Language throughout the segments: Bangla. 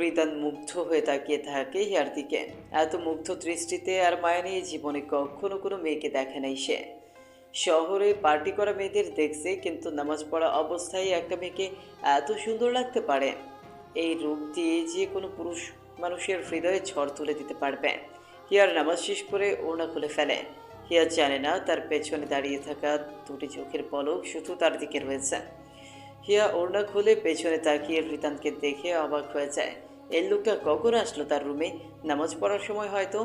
রিদান মুগ্ধ হয়ে তাকিয়ে থাকে হিয়ার দিকে এত মুগ্ধ দৃষ্টিতে আর মায়া নিয়ে জীবনে কখনো কোনো মেয়েকে দেখে নাই সে। শহরে পার্টি করা মেয়েদের দেখছে, কিন্তু নামাজ পড়া অবস্থায় একটা মেয়েকে এত সুন্দর লাগতে পারে। এই রূপ দিয়ে যে কোনো পুরুষ মানুষের হৃদয়ে ঝড় তুলে দিতে পারবে। হিয়ার নামাজ শেষ করে ওড়না খুলে ফেলে। হিয়া জানে না তার পেছনে দাঁড়িয়ে থাকা দুটি চোখের পলক শুধু তার দিকে রয়েছে। হিয়া ওড়না খুলে পেছনে তাকিয়ে রিতানকে দেখে অবাক হয়ে যায়। এই লোকটা কখন আসলো তার রুমে? নামাজ পড়ার সময় হয়তো।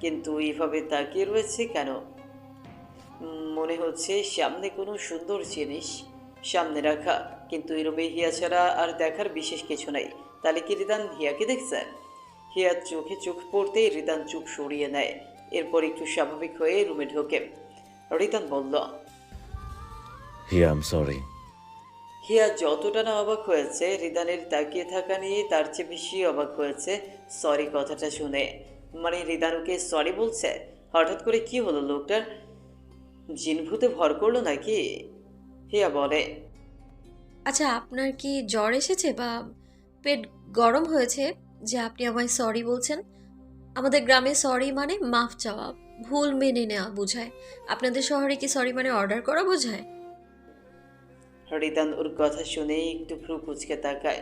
কিন্তু এইভাবে তাকিয়ে রয়েছে কেন? মনে হচ্ছে সামনে কোনো সুন্দর জিনিস সামনে রাখা। কিন্তু এই রুমে হিয়া ছাড়া আর দেখার বিশেষ কিছু নাই। তাহলে কি রিদান হিয়াকে দেখছে? হিয়ার চোখে চোখ পড়তেই রিদান চোখ সরিয়ে নেয়। এরপর একটু স্বাভাবিক হয়ে রুমে ঢোকে। রিদান বলল, হিয়া আম সরি হিয়া যতটা না অবাক হয়েছে, রিদানের তাকিয়ে থাকা নিয়ে তার চেয়ে বেশি অবাক হয়েছে সরি কথাটা শুনে। মানে রিদানুকে সরি বলছে? হঠাৎ করে কি হলো লোকটার? জিনভূতে ভর করল নাকি? হিয়া বলে আচ্ছা আপনার কি জ্বর এসেছে বা পেট গরম হয়েছে যে আপনি আমায় সরি বলছেন? আমাদের গ্রামে সরি মানে মাফ চাওয়া, ভুল মেনে নেওয়া বোঝায়। আপনাদের শহরে কি সরি মানে অর্ডার করা বোঝায়? রিদান ওর কথা শুনে একটু ভ্রু কুচকে তাকায়।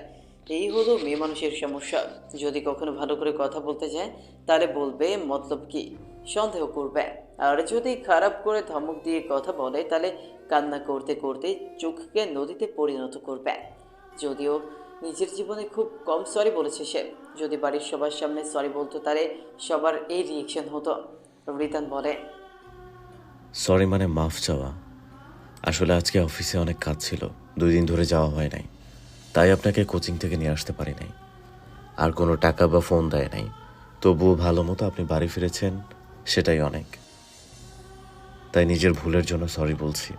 এই হলো মেয়ে মানুষের সমস্যা। যদি কখনো ভালো করে কথা বলতে যায়, তাহলে বলবে মতলব কি? সন্দেহ করবে। আর যদি খারাপ করে ধমক দিয়ে কথা বলে, তাহলে কান্না করতে করতে চোখকে নদীতে পরিণত করবে। যদিও নিজের জীবনে খুব কম সরি বলেছে সে। যদি বাড়ির সবার সামনে সরি বলতো, তাহলে সবার এই রিয়েকশন হতো। রিতান বলে সরি মানে মাফ চাওয়া। আসলে আজকে অফিসে অনেক কাজ ছিল। দুই দিন ধরে যাওয়া হয় নাই। তাই আপনাকে কোচিং থেকে নিয়ে আসতে পারি নাই। আর কোনো টাকা বা ফোন দেয় নাই। তবুও ভালো মতো আপনি বাড়ি ফিরেছেন সেটাই অনেক। তাই নিজের ভুলের জন্য সরি বলছি।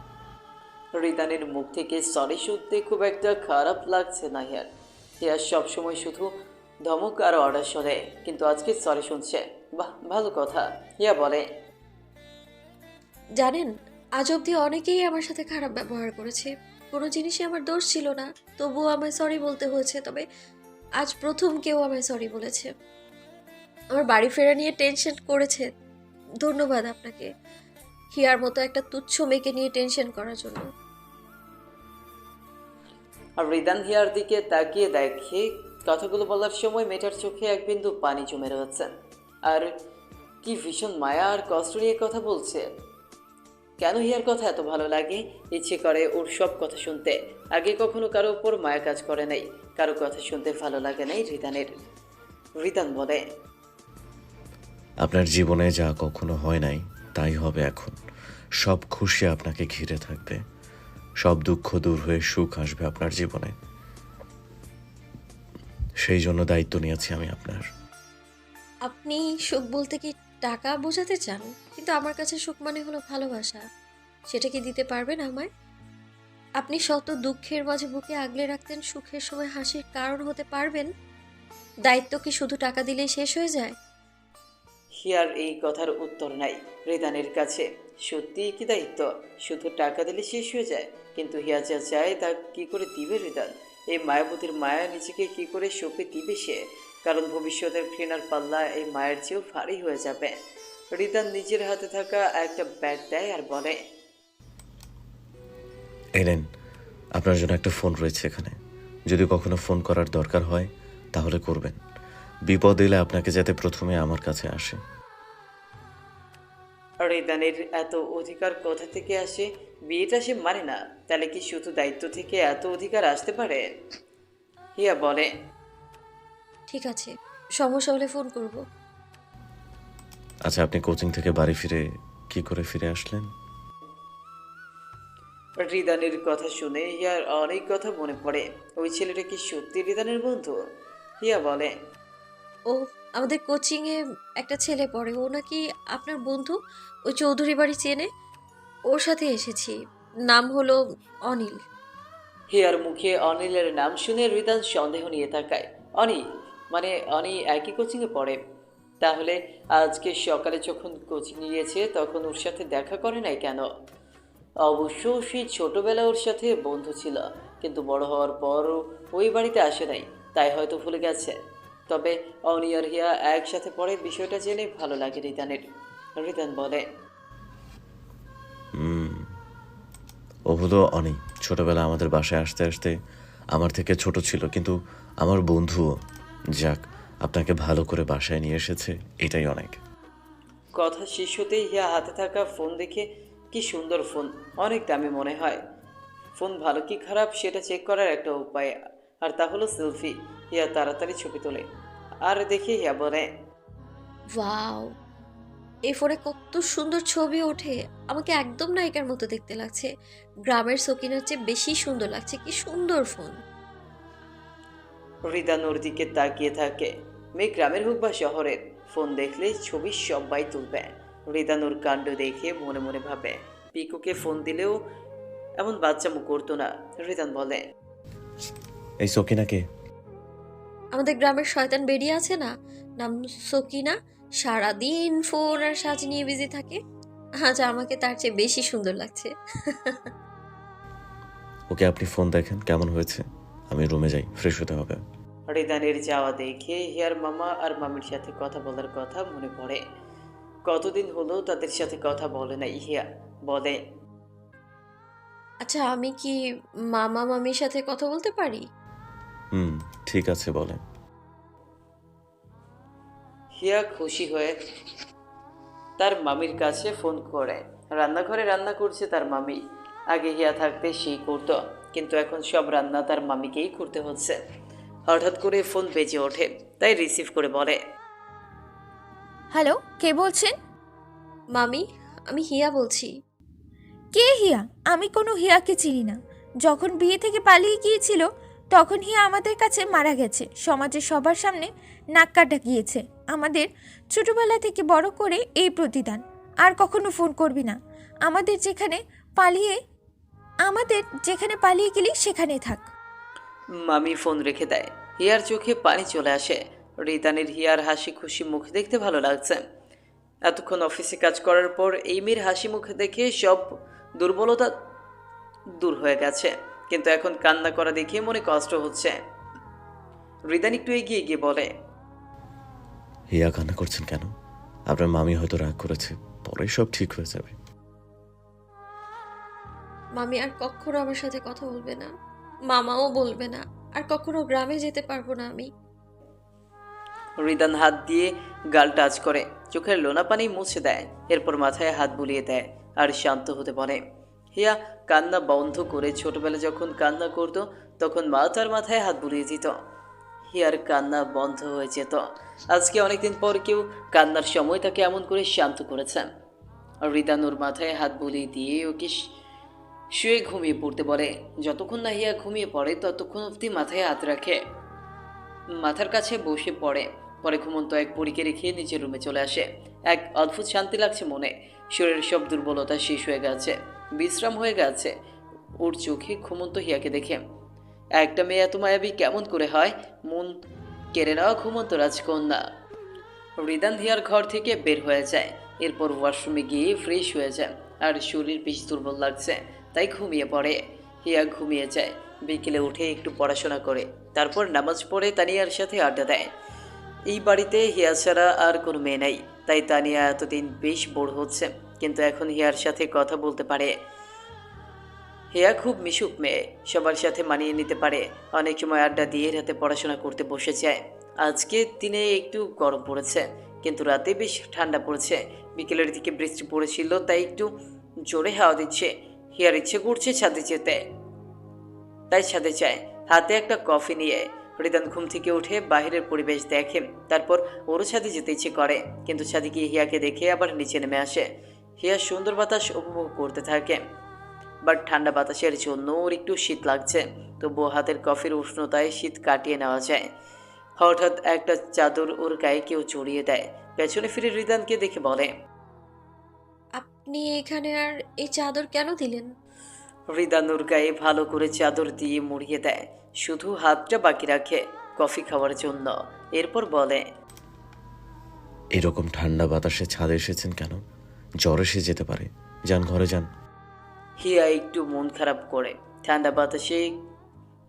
রিদানের মুখ থেকে সরি শুনতে খুব একটা খারাপ লাগছে না হিয়ার। হিয়ার সবসময় শুধু ধমক আর অর্ডার শোনে কিন্তু আজকে সরি শুনছে। বাহ ভালো কথা। হিয়া বলে জানেন আজ অবধি অনেকেই আমার সাথে খারাপ ব্যবহার করেছে। কোনো জিনিসই আমার দোষ ছিল না, তবুও আমায় সরি বলতে হয়েছে, তবে আজ প্রথম কেউ আমায় সরি বলেছে। আমার বাড়ি ফেরা নিয়ে টেনশন করেছে। ধন্যবাদ আপনাকে। হিয়ার মতো একটা তুচ্ছ মেয়েকে নিয়ে টেনশন করার জন্য। আর রিদান হিয়ার দিকে তাকিয়ে দেখে কথাগুলো বলার সময় মেয়েটার চোখে এক বিন্দু পানি জমে রয়েছে। আর কি ভীষণ মায়া আর কষ্ট নিয়ে কথা বলছে। কেন হিয়ার কথা এত ভালো লাগে? ইচ্ছে করে ওর সব কথা শুনতে। আগে কখনো কারও ওপর মায়া কাজ করে নাই। কারও কথা শুনতে ভালো লাগে নাই রিদানের। রিদান বলে আপনার জীবনে যা কখনো হয় নাই তাই হবে এখন। সব খুশি আপনাকে ঘিরে থাকবে। সব দুঃখ দূর হয়ে সুখ আসবে আপনার জীবনে। সেই জন্য দায়িত্ব নিয়েছি আমি আপনার। আপনি সুখ বলতে কি টাকা বোঝাতে চান, কিন্তু আমার কাছে সুখ মানে হলো ভালোবাসা। সেটা কি দিতে পারবেন আমায়? আপনি শত দুঃখের মাঝে বুকে আগলে রাখতেন, সুখের সময় হাসির কারণ হতে পারবেন? দায়িত্ব কি শুধু টাকা দিলেই শেষ হয়ে যায়? হিয়ার এই কথার উত্তর নাই। রিদানের কাছে সত্যি কি দায়িত্ব? শুধু টাকা দিলে শেষ হয়ে যায়, কিন্তু হিয়া যা চায় তা কি করে দিবে রিদান? এই মায়াবতীর মায়া নিজেকে কি করে সঁপে দিবে সে? কারণ ভবিষ্যতের ঘৃণার পাল্লা এই মায়ের চেয়েও ভারী হয়ে যাবে। রিদান নিজের হাতে থাকা একটা ব্যাগ দেয় আর বলে এই নেন আপনার জন্য একটা ফোন রয়েছে এখানে। যদি কখনো ফোন করার দরকার হয় তাহলে করবেন। বিপদ এলে আপনাকে যাতে প্রথমে আমার কাছে আসে। রিদানের এত অধিকার কোথা থেকে আসে? বিয়েটা সে মানে না। তাহলে কি শুধু দায়িত্ব থেকে এত অধিকার আসতে পারে? হিয়া বলে ঠিক আছে সমস্যা হলে ফোন করব। আচ্ছা আপনি কোচিং থেকে বাড়ি ফিরে কি করে ফিরে আসলেন? রিদানের কথা শুনে হিয়ার অনেক কথা মনে পড়ে। ওই ছেলেটা কি সত্যি রিদানের বন্ধু? হিয়া বলে ও আমাদের কোচিংয়ে একটা ছেলে পড়ে। ও নাকি আপনার বন্ধু? ওই চৌধুরী বাড়ি চেনে? ওর সাথে এসেছি। নাম হলো অনিল। হিয়ার মুখে অনিলের নাম শুনে রিদান সন্দেহ নিয়ে তাকায়। অনিল মানে অনি একই কোচিংয়ে পড়ে। তাহলে আজকে সকালে যখন কোচিং গিয়েছে, তখন ওর সাথে দেখা করে নাই কেন? অবশ্য সেই ছোটবেলা ওর সাথে বন্ধু ছিল, কিন্তু বড় হওয়ার পরও ওই বাড়িতে আসে নাই, তাই হয়তো ভুলে গেছে। তবে অনি আর হিয়া একসাথে পড়ে বিষয়টা জেনে ভালো লাগে রিদানের রিদান বলে ও হলো অনেক ছোটবেলা আমাদের বাসায় আসতে আসতে আমার থেকে ছোট ছিল, কিন্তু আমার বন্ধুও যাক আপনাকে ভালো করে বাসায় নিয়ে এসেছে এটাই অনেক। কথা শেষ হতেই হিয়া হাতে থাকা ফোন দেখে কি সুন্দর ফোন অনেক দামি মনে হয়। ফোন ভালো কি খারাপ সেটা চেক করার একটা উপায় আর তা হলো সেলফি হিয়া তাড়াতাড়ি ছবি তোলে। আর দেখে হিয়া বলে ওয়াও এই ফোনে কত সুন্দর ছবি ওঠে আমাকে একদম নায়িকার মতো দেখতে লাগছে। গ্রামের সকিনার চেয়ে বেশি সুন্দর লাগছে কি সুন্দর ফোন। হৃদা ওর দিকে তাকিয়ে থাকে। মেয়ে গ্রামের হোক বা শহরের। ফোন দেখলে ছবি সবাই তুলবে হৃদানুর কাণ্ড দেখে মনে মনে ভাবে পিকুকে ফোন দিলেও এমন বাচ্চামো করতো না হৃদান বলে। এই সকিনাকে আমাদের গ্রামের শয়তান বেরিয়ে আছে না? নাম সকিনা। সারাদিন ফোন আর সাজ নিয়ে বিজি থাকে। আজ আমাকে তার চেয়ে বেশি সুন্দর লাগছে। ওকে আপনি ফোন দেখেন কেমন হয়েছে? আমি রুমে যাই ফ্রেশ হতে হবে। রিদানের যাওয়া দেখে হিয়ার মামা আর মামির সাথে কথা বলার কথা মনে পড়ে। কতদিন হলো তাদের সাথে কথা বলে না হিয়া বলে। আচ্ছা আমি কি মামা মামির সাথে কথা বলতে পারি? হুম ঠিক আছে বলেন। হিয়া খুশি হয়ে তার মামির কাছে ফোন করে। রান্নাঘরে রান্না করছে তার মামি। আগে হিয়া থাকতে সেই করতো কিন্তু এখন সব রান্না তার মামিকেই করতে হচ্ছে। হঠাৎ করে ফোন বেজে ওঠে তাই রিসিভ করে বলে। হ্যালো কে বলছেন? মামি আমি হিয়া বলছি। কে হিয়া? আমি কোনো হিয়াকে চিনি না। যখন বিয়ে থেকে পালিয়ে গিয়েছিল তখন হিয়া আমাদের কাছে মারা গেছে। সমাজের সবার সামনে নাক কাটা গিয়েছে। আমাদের ছোটবেলা থেকে বড় করে এই প্রতিদান। আর কখনো ফোন করবি না। আমাদের যেখানে পালিয়ে আমাদের যেখানে পালিয়ে গেলি সেখানে থাক। মামি ফোন রেখে দেয়। হিয়ার চোখে পানি চলে আসে। রিদানের হিয়ার হাসি খুশি মুখ দেখতে ভালো লাগছে। এতক্ষণ অফিসে কাজ করার পর এই মেয়ের হাসি মুখ দেখে সব দুর্বলতা দূর হয়ে গেছে। কিন্তু এখন কান্না করা দেখে মনে কষ্ট হচ্ছে। রিদান একটু এগিয়ে গিয়ে বলে হিয়া কান্না করছেন কেন? আপনার মামি হয়তো রাগ করেছে। পরে সব ঠিক হয়ে যাবে। মামি আর কখনো আমার সাথে কথা বলবে না। মামাও বলবে না, আর কখনো গ্রামে যেতে পারব না আমি। রিদান হাত দিয়ে গাল টাচ করে, চোখের লোনা পানি মুছে দেয়, এরপর মাথায় হাত বুলিয়ে দেয় আর শান্ত হতে বলে। হিয়া কান্না বন্ধ করে ছোটবেলা যখন কান্না করতো, তখন মা তার মাথায় হাত বুলিয়ে দিত। হিয়ার কান্না বন্ধ হয়ে যেত। আজকে অনেকদিন পর কেউ কান্নার সময় তাকে এমন করে শান্ত করেছেন রিদান ওর মাথায় হাত বুলিয়ে দিয়ে ওকে শুয়ে ঘুমিয়ে পড়তে বলে যতক্ষণ না হিয়া ঘুমিয়ে পড়ে, ততক্ষণ অবধি মাথায় হাত রাখে। মাথার কাছে বসে পড়ে। পরে ঘুমন্ত এক পরীকে রেখে নিজের রুমে চলে আসে। এক অদ্ভুত শান্তি লাগছে মনে। শরীরের সব দুর্বলতা শেষ হয়ে গেছে। বিশ্রাম হয়ে গেছে। ওর চোখে ঘুমন্ত হিয়াকে দেখে। একটা মেয়ে এত মায়াবী কেমন করে হয়? মন কেড়ে নেওয়া ঘুমন্ত রাজকন্যা। রিদান হিয়ার ঘর থেকে বের হয়ে যায়। এরপর ওয়াশরুমে গিয়ে ফ্রেশ হয়ে যায়। আর শরীর বেশ দুর্বল লাগছে। তাই ঘুমিয়ে পড়ে। হিয়া ঘুমিয়ে যায়। বিকেলে উঠে একটু পড়াশোনা করে। তারপর নামাজ পড়ে তানিয়ার সাথে আড্ডা দেয়। এই বাড়িতে হিয়া ছাড়া আর কোনো মেয়ে নাই। তাই তানিয়া এতদিন বেশ বোর হচ্ছে। কিন্তু এখন হিয়ার সাথে কথা বলতে পারে। হিয়া খুব মিশুক মেয়ে। সবার সাথে মানিয়ে নিতে পারে। অনেক সময় আড্ডা দিয়ে রাতে পড়াশোনা করতে বসে যায়। আজকে দিনে একটু গরম পড়েছে। কিন্তু রাতে বেশ ঠান্ডা পড়েছে। বিকেলের দিকে বৃষ্টি পড়েছিল, তাই একটু জোরে হাওয়া দিচ্ছে। হিয়ার ইচ্ছে করছে ছাদে যেতে। তাই ছাদে যায়, হাতে একটা কফি নিয়ে। হৃদান ঘুম থেকে উঠে বাইরের পরিবেশ দেখে, তারপর ওরও ছাদে যেতে ইচ্ছে করে। কিন্তু ছাদে গিয়ে হিয়াকে দেখে আবার নিচে নেমে আসে। হিয়া সুন্দর বাতাস উপভোগ করতে থাকে। বাট ঠান্ডা বাতাসের জন্য ওর একটু শীত লাগছে। তবুও হাতের কফির উষ্ণতায় শীত কাটিয়ে নেওয়া যায়। হঠাৎ একটা চাদর ওর গায়ে কেউ জড়িয়ে দেয়। পেছনে ফিরে হৃদানকে দেখে বলে আপনি এখানে আর এই চাদর কেন দিলেন? হৃদানুর গায়ে ভালো করে চাদর দিয়ে মুড়িয়ে দেয়। শুধু হাতটা বাকি রাখে কফি খাওয়ার জন্য। এরপর বলে এরকম ঠান্ডা বাতাসে ছাদে এসেছেন কেন? জ্বর এসে যেতে পারে। যান ঘরে যান। হিয়া একটু মন খারাপ করে। ঠান্ডা বাতাসে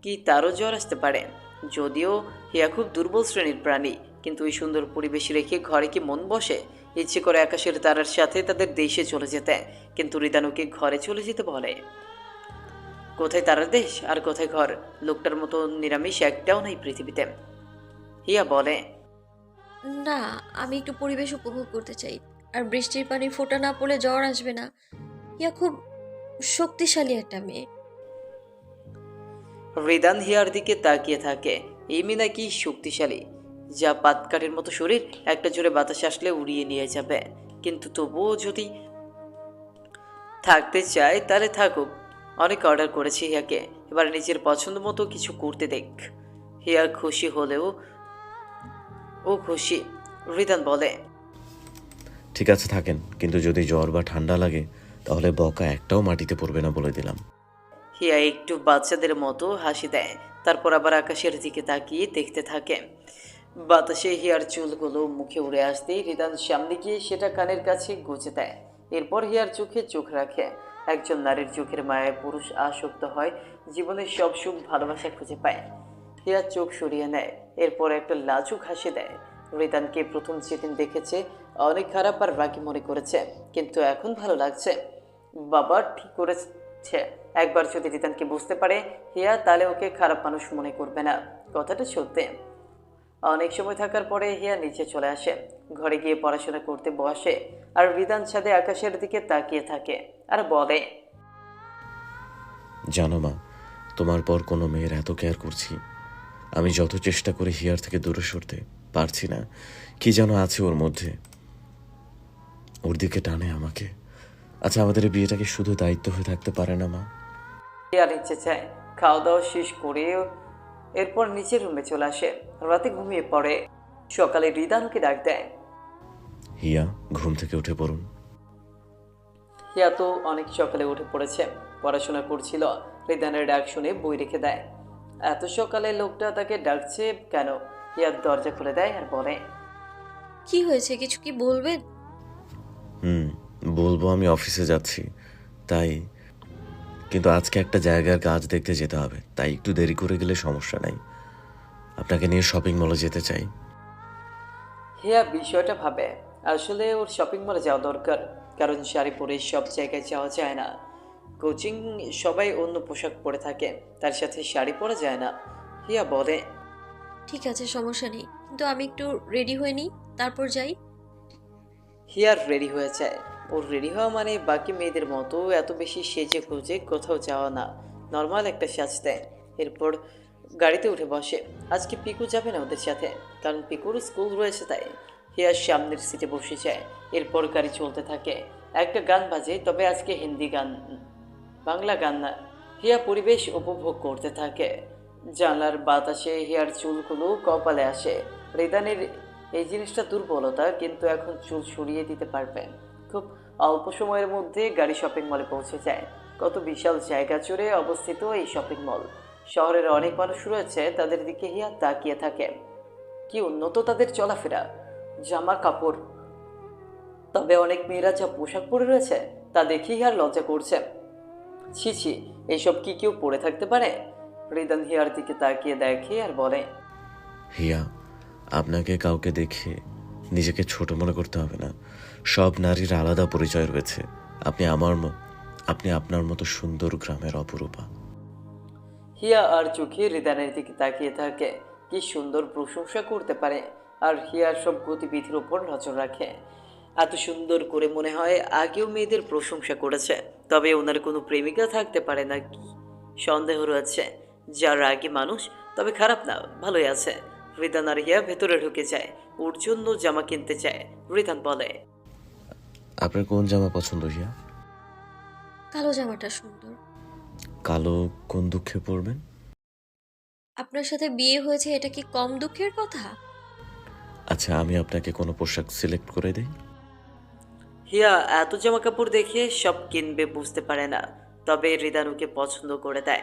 কি তারও জ্বর আসতে পারে? যদিও হিয়া খুব দুর্বল শ্রেণির প্রাণী। কিন্তু এই সুন্দর পরিবেশ রেখে ঘরে কি মন বসে? ইচ্ছে করে আকাশের তারার সাথে তাদের দেশে চলে যেতে। কিন্তু রিদানুকে ঘরে চলে যেতে বলে। কোথায় তারার দেশ আর কোথায় ঘর? লোকটার মতো নিরামিষ একটাও নাই পৃথিবীতে। হিয়া বলে না আমি একটু পরিবেশ উপভোগ করতে চাই। আর বৃষ্টির পানি ফোটা না পড়লে জ্বর আসবে না। ইয়া খুব শক্তিশালী একটা মেয়ে। রিদান হিয়ার দিকে তাকিয়ে থাকে। এমনি নাকি শক্তিশালী। যা পাতকাঠের মতো শরীর একটা জোরে বাতাস আসলে উড়িয়ে নিয়ে যাবে। কিন্তু তবুও যদি থাকতে চায় তাহলে থাকুক। অনেক অর্ডার করেছে হিয়াকে। এবার নিজের পছন্দ মতো কিছু করতে দেখ। হিয়া খুশি হলেও ও খুশি রিদান বলে। ঠিক আছে থাকেন। কিন্তু যদি জ্বর বা ঠান্ডা লাগে তাহলে বকা একটাও মাটিতে পড়বে না বলে দিলাম। হিয়া একটু বাচ্চাদের মতো হাসি দেয়। তারপর আবার আকাশের দিকে তাকিয়ে দেখতে থাকে। বাতাসে হেয়ার চুলগুলো মুখে উড়ে আসতেই রিদান সামনে গিয়ে সেটা কানের কাছে গুজে দেয়। এরপর হেয়ার চোখে চোখ রাখে। একজন নারীর চোখের মায়ায় পুরুষ আসক্ত হয় জীবনের সব সুখ ভালোবাসা খুঁজে পায়। হিয়া চোখ সরিয়ে নেয়, এরপর একটা লাজুক হাসি দেয়। রিদানকে প্রথম যেদিন দেখেছে, অনেক খারাপ আর রাগি মনে করেছে, কিন্তু এখন ভালো লাগছে। বাবা ঠিক করেছে। একবার যদি রিতানকে বুঝতে পারে, হিয়া তাহলে ওকে খারাপ মানুষ মনে করবে না। কথাটা সত্যি। অনেক সময় থাকার পরে হিয়া নিচে চলে আসে। ঘরে গিয়ে পড়াশোনা করতে বসে আর বিধান ছাদে আকাশের দিকে তাকিয়ে থাকে আর বলে জানো মা তোমার পর কোনো মেয়ের এত কেয়ার করছি। আমি যত চেষ্টা করে হিয়ার থেকে দূরে সরতে পারছি না কি যেন আছে ওর মধ্যে। ওর দিকে টানে আমাকে। আচ্ছা আমাদের বিয়েটাকে শুধু দায়িত্ব হয়ে থাকতে পারে না মা? হিয়া নিচে চায় খাওয়া দাওয়া শেষ করে এরপর নিচের রুমে চলে আসে। রাতে ঘুমিয়ে পড়ে। সকালে রিদানকে ডাক দেয়। হিয়া ঘুম থেকে উঠে পড়ুন। হিয়া তো অনেক সকালে উঠে পড়েছে। পড়াশোনা করছিল। রিদানের ডাক শুনে বই রেখে দেয়। এত সকালে লোকটা তাকে ডাকছে কেন? হিয়া দরজা খুলে দেয় আর বলে কি হয়েছে? কিছু কি বলবেন? হুম বলব আমি অফিসে যাচ্ছি। তাই কিন্তু আজকে একটা জায়গার কাজ দেখতে যেতে হবে তাই একটু দেরি করে গেলে সমস্যা নাই। আপনাকে নিয়ে শপিং মলে যেতে চাই। হিয়া বিষয়টা ভাবে। আসলে ওর শপিং মলে যাওয়া দরকার কারণ শাড়ি পরে সব জায়গায় যাওয়া যায় না। কোচিং সবাই অন্য পোশাক পরে থাকে তার সাথে শাড়ি পরা যায় না। হিয়া বলে। ঠিক আছে সমস্যা নেই। কিন্তু আমি একটু রেডি হয়ে নিই তারপর যাই। হিয়ার রেডি হয়ে যায়। ওর রেডি হওয়া মানে বাকি মেয়েদের মতো এত বেশি সেজে খুঁজে কোথাও যাওয়া না। নর্মাল একটা সাজ দেয় এরপর গাড়িতে উঠে বসে। আজকে পিকু যাবে না ওদের সাথে। কারণ পিকুর স্কুল রয়েছে তাই। হিয়ার সামনের সিটে বসে যায়। এরপর গাড়ি চলতে থাকে। একটা গান বাজে, তবে আজকে হিন্দি গান। বাংলা গান না। হিয়া পরিবেশ উপভোগ করতে থাকে। জানলার বাতাসে হিয়ার চুলগুলো কপালে আসে। রেদানের এই জিনিসটা দুর্বলতা, কিন্তু এখন চুল সরিয়ে দিতে পারবে। খুব অল্প সময়ের মধ্যে গাড়ি শপিং মলে পৌঁছে যায়। কত বিশাল জায়গা জুড়ে অবস্থিত এই শপিং মল শহরের অনেক মানুষ রয়েছে, তাদের দিকে হিয়া তাকিয়ে থাকে। কি উন্নত তাদের চলাফেরা। জামা কাপড়। তবে অনেক মেয়েরা যা পোশাক পরে রয়েছে, তা দেখেই আর লজ্জা করছে। ছি ছি এইসব কি কেউ পরে থাকতে পারে? রিদান হিয়ার দিকে তাকিয়ে দেখে আর বলে, হিয়া, আপনাকে কাউকে দেখে নিজেকে ছোট মনে করতে হবে না। সব নারীর আলাদা পরিচয় রয়েছে। আপনি আমার আপনি আপনার মতো সুন্দর গ্রামের অপরূপা। হিয়া আর চোখে রিদানের দিকে তাকিয়ে থাকে, কি সুন্দর প্রশংসা করতে পারে, আর হিয়ার সব গতিবিধির ওপর নজর রাখে। এত সুন্দর করে মনে হয় আগেও মেয়েদের প্রশংসা করেছে, তবে ওনার কোনো প্রেমিকা থাকতে পারে না কি? সন্দেহ রয়েছে, যার আগে মানুষ, তবে খারাপ না, ভালোই আছে। রিদান আর হিয়া ভেতরে ঢুকে যায়, ওর জন্য জামা কিনতে চায় রিদান বলে। আপনার কোন জামা পছন্দ হিয়া? কালো জামাটা সুন্দর। কালো কোন দুঃখে পড়বেন? আপনার সাথে বিয়ে হয়েছে এটা কি কম দুঃখের কথা? আচ্ছা আমি আপনাকে কোনো পোশাক সিলেক্ট করে দেই। হিয়া এত জামা কাপড় দেখে সব কিনবে বুঝতে পারে না। তবে রিদানুকে পছন্দ করে দেয়।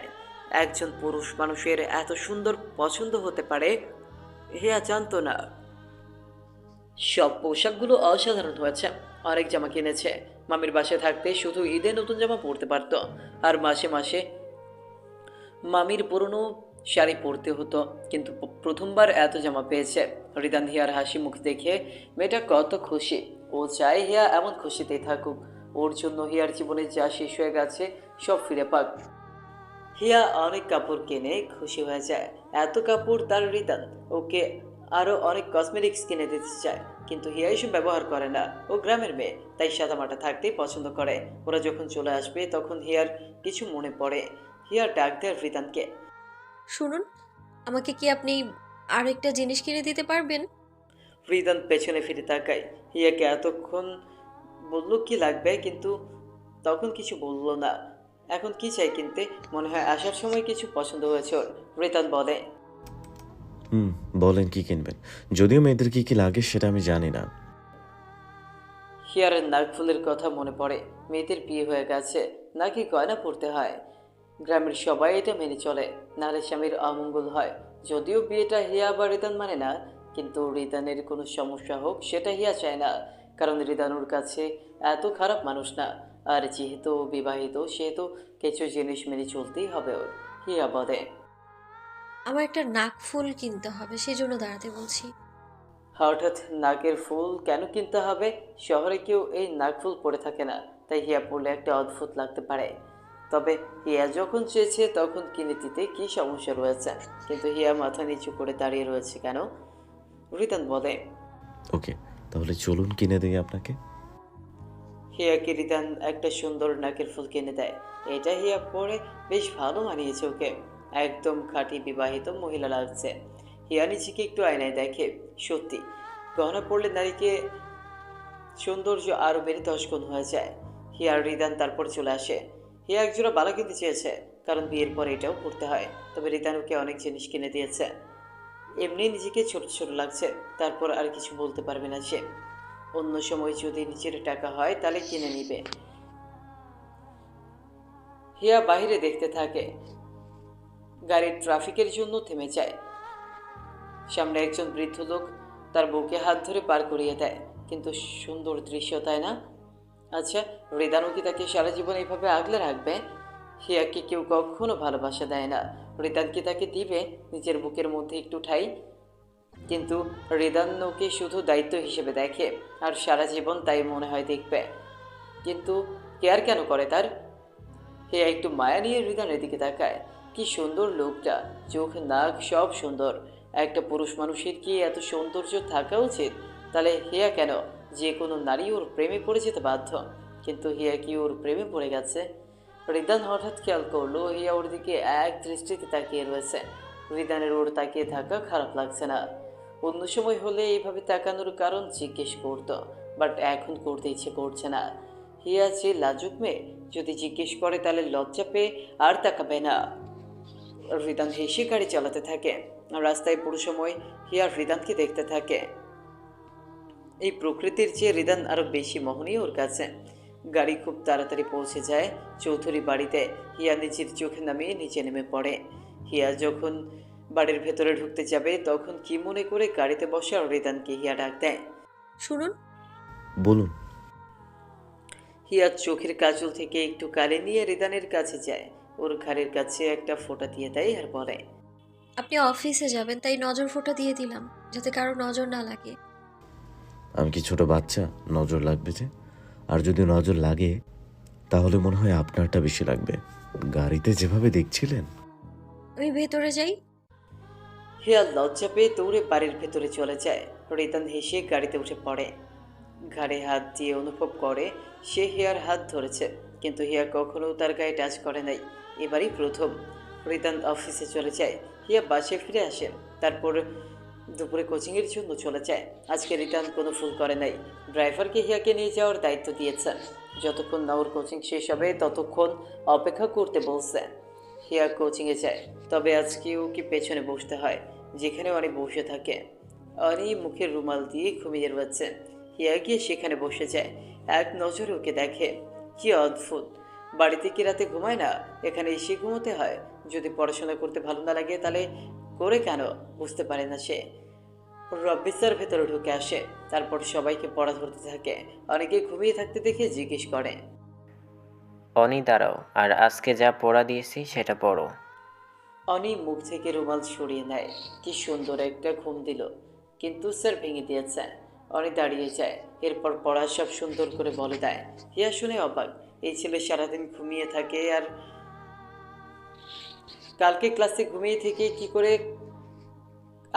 একজন পুরুষ মানুষের এত সুন্দর পছন্দ হতে পারে হিয়া জানতো না। সব পোশাকগুলো অসাধারণ হয়েছে। অনেক জামা কিনেছে। মামির বাসায় থাকতে শুধু ঈদে নতুন জামা পরতে পারতো। আর মাসে মাসে মামির পুরনো শাড়ি পরতে হতো। কিন্তু প্রথমবার এত জামা পেয়েছে। রিদান হিয়ার হাসি মুখ দেখে মেয়েটা কত খুশি। ও চায় হিয়া এমন খুশিতেই থাকুক। ওর জন্য হিয়ার জীবনে যা শেষ হয়ে গেছে, সব ফিরে পাক। হিয়া অনেক কাপড় কিনে খুশি হয়ে যায়। এত কাপড় তার রিদান। ওকে আরও অনেক কসমেটিক্স কিনে দিতে চায়। কিন্তু হিয়া এসব ব্যবহার করে না। ও গ্রামের মেয়ে তাই সাদামাটা থাকতেই পছন্দ করে। ওরা যখন চলে আসবে তখন হিয়ার কিছু মনে পড়ে। হিয়ার ডাক দেয় রিদানকে। শুনুন আমাকে কি আপনি আরেকটা জিনিস কিনে দিতে পারবেন? রিদান পেছনে ফিরে তাকায়। হিয়াকে এতক্ষণ বলল কি লাগবে? কিন্তু তখন কিছু বলল না। এখন কি চাই কিনতে? মনে হয় আসার সময় কিছু পছন্দ হয়েছে ওর। রিদান বলে হুম। বলেন কি কিনবেন। যদিও মেয়েদের কি কি লাগে সেটা আমি জানি না। হিয়ারের নাকফুলের কথা মনে পড়ে। মেয়েদের বিয়ে হয়ে গেছে, নাকি গয়না পড়তে হয়। গ্রামের সবাই এটা মেনে চলে নাহলে স্বামীর অমঙ্গল হয়। যদিও বিয়েটা হিয়া বা রিদান মানে না, কিন্তু রিদানের কোনো সমস্যা হোক সেটা হিয়া চায় না। কারণ রিদানুর কাছে এত খারাপ মানুষ না। আর যেহেতু বিবাহিত, সেহেতু কিছু জিনিস মেনে চলতেই হবে ওর। হিয়া বলে। আমার একটা নাক ফুল কিনতে হবে সেই জন্য দাঁড়াতে বলছি। হঠাৎ নাকের ফুল কেন কিনতে হবে? শহরে কেউ এই নাক ফুল পরে থাকে না তাই হিয়া পড়লে একটা অদ্ভুত লাগতে পারে। তবে হিয়া যখন চেয়েছে তখন কিনে দিতে কি সমস্যা রয়েছে? কিন্তু হিয়া মাথা নিচু করে দাঁড়িয়ে রয়েছে কেন? রিতান বলে ওকে তাহলে চলুন কিনে দিই আপনাকে। হিয়াকে রিতান একটা সুন্দর নাকের ফুল কিনে দেয়। এটা হিয়া পরে বেশ ভালো মানিয়েছে ওকে। একদম খাঁটি বিবাহিত মহিলা লাগছে। হিয়া নিজেকে একটু আয়নায় দেখে, সত্যি, গহনা পড়লে নারীকে সৌন্দর্য আরও বেড়ে দশ গুণ হয়ে যায়। হিয়ার রিদান তারপর চলে আসে। হিয়া একজোড়া বালা কিনতে চেয়েছে, কারণ বিয়ের পর এটাও করতে হয়। তবে রিদান ওকে অনেক জিনিস কিনে দিয়েছে। এমনি নিজেকে ছোট ছোট লাগছে, তারপর আর কিছু বলতে পারবে না সে। অন্য সময় যদি নিজের টাকা হয়, তাহলে কিনে নিবে। হিয়া বাইরে দেখতে থাকে। গাড়ির ট্রাফিকের জন্য থেমে যায়। সামনে একজন বৃদ্ধ লোক তার বুকে হাত ধরে পার করিয়ে দেয়। কিন্তু সুন্দর দৃশ্য, তাই না? আচ্ছা রিদানু কি তাকে সারা জীবন এইভাবে আগলে রাখবে? হিয়াকে কেউ কখনো ভালোবাসা দেয় না। রিদান কি তাকে দিবে নিজের বুকের মধ্যে একটু ঠাই? কিন্তু রিদান্নকে শুধু দায়িত্ব হিসেবে দেখে আর সারা জীবন তাই মনে হয় দেখবে। কিন্তু কেয়ার কেন করে তার? হে একটু মায়া নিয়ে হৃদয়ের দিকে তাকায়। কি সুন্দর লোকটা। চোখ, নাক সব সুন্দর। একটা পুরুষ মানুষের কি এত সৌন্দর্য থাকা উচিত? তাহলে হিয়া কেন? যে কোনো নারী ওর প্রেমে পড়ে যেতে বাধ্য। কিন্তু হিয়া কি ওর প্রেমে পড়ে গেছে? রিদান হঠাৎ খেয়াল করল, হিয়া ওর দিকে এক দৃষ্টিতে তাকিয়ে রয়েছে। রিদানের ওর তাকিয়ে থাকা খারাপ লাগছে না। অন্য সময় হলে এইভাবে তাকানোর কারণ জিজ্ঞেস করতো, বাট এখন করতে ইচ্ছে করছে না। হিয়া যে লাজুক মেয়ে, যদি জিজ্ঞেস করে তাহলে লজ্জা পেয়ে আর তাকাবে না। রিদান হেসে গাড়ি চালাতে থাকে। রাস্তায় পুরো সময় হিয়া রিদানকে দেখতে থাকে। এই প্রকৃতির চেয়ে রিদান আরও বেশি মোহনীয় ওর কাছে। গাড়ি খুব তাড়াতাড়ি পৌঁছে যায়। চৌধুরী বাড়িতে হিয়া নিজের চোখে নামিয়ে নিচে নেমে পড়ে। হিয়া যখন বাড়ির ভেতরে ঢুকতে যাবে তখন কি মনে করে গাড়িতে বসে আর রিদানকে হিয়া ডাক দেয়? শুনুন। বলুন। হিয়া চোখের কাজল থেকে একটু কালে নিয়ে রিদানের কাছে যায়। ওর ঘাড়ের কাছে একটা ফোঁটা দিয়ে দেয় আর বলে আপনি অফিসে যাবেন তাই নজর ফোঁটা দিয়ে দিলাম যাতে কারও নজর না লাগে। আমি কি ছোট বাচ্চা? নজর লাগবে যে? আর যদি নজর লাগে তাহলে মনে হয় আপনারটা বেশি লাগবে। গাড়িতে যেভাবে দেখছিলেন। আমি ভেতরে যাই। হিয়া লজ্জা পেয়ে দৌড়ে বাড়ির ভেতরে চলে যায়। রিদান হেসে গাড়িতে উঠে পড়ে। ঘাড়ে হাত দিয়ে অনুভব করে সে হেয়ার হাত ধরেছে কিন্তু হেয়ার কখনো তার গায়ে টাচ করে নাই। এবারই প্রথম। রিদান অফিসে চলে যায়। হিয়া বাসে ফিরে আসে। তারপর দুপুরে কোচিংয়ের জন্য চলে যায়। আজকে রিটার্ন কোনো ফুল করে নাই। ড্রাইভারকে হিয়াকে নিয়ে যাওয়ার দায়িত্ব দিয়েছেন। যতক্ষণ না ওর কোচিং শেষ হবে, ততক্ষণ অপেক্ষা করতে বলছে। হিয়া কোচিংয়ে যায়। তবে আজকে ওকে পেছনে বসতে হয়, যেখানে অনেক বসে থাকে। অনি মুখের রুমাল দিয়ে ঘুমিয়ে রয়েছে। হিয়া গিয়ে সেখানে বসে যায়। এক নজরে ওকে দেখে। কি অদ্ভুত! বাড়িতে কি রাতে ঘুমায় না? এখানে এসে ঘুমোতে হয়। যদি পড়াশোনা করতে ভালো না লাগে তাহলে করে কেন? বুঝতে পারে না সে। রব্বিসার ভেতরে ঢুকে আসে। তারপর সবাইকে পড়া ধরতে থাকে। অনেকে ঘুমিয়ে থাকতে দেখে জিজ্ঞেস করে। অনি দাঁড়াও। আর আজকে যা পড়া দিয়েছি সেটা পড়ো। অনি মুখ থেকে রুমাল সরিয়ে নেয়। কি সুন্দর একটা ঘুম দিল। কিন্তু স্যার ভেঙে দিয়েছে। অনি দাঁড়িয়ে যায়। এরপর পড়া সব সুন্দর করে বলে দেয়। হিয়া শুনে অবাক। এই ছেলে সারাদিন ঘুমিয়ে থাকে আর কালকে ক্লাসে ঘুমিয়ে থেকে কি করে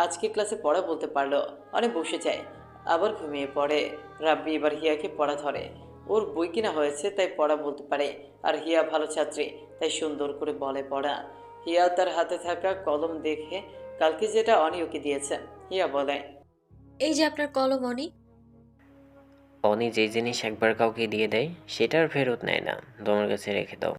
আজকে ক্লাসে পড়া বলতে পারল? অনেক বসে যায়, আবার ঘুমিয়ে পড়ে। রাব্বি এবার হিয়াকে পড়া ধরে। ওর বই কিনা হয়েছে, তাই পড়া বলতে পারে। আর হিয়া ভালো ছাত্রী, তাই সুন্দর করে বলে পড়া। হিয়া তার হাতে থাকা কলম দেখে কালকে যেটা অনি ওকে দিয়েছে, হিয়া বলে, এই যে আপনার কলম, অনি অনি যে জিনিস একবার কাউকে দিয়ে দেয়, সেটার ফেরত নেয় না। তোমার কাছে রেখে দাও।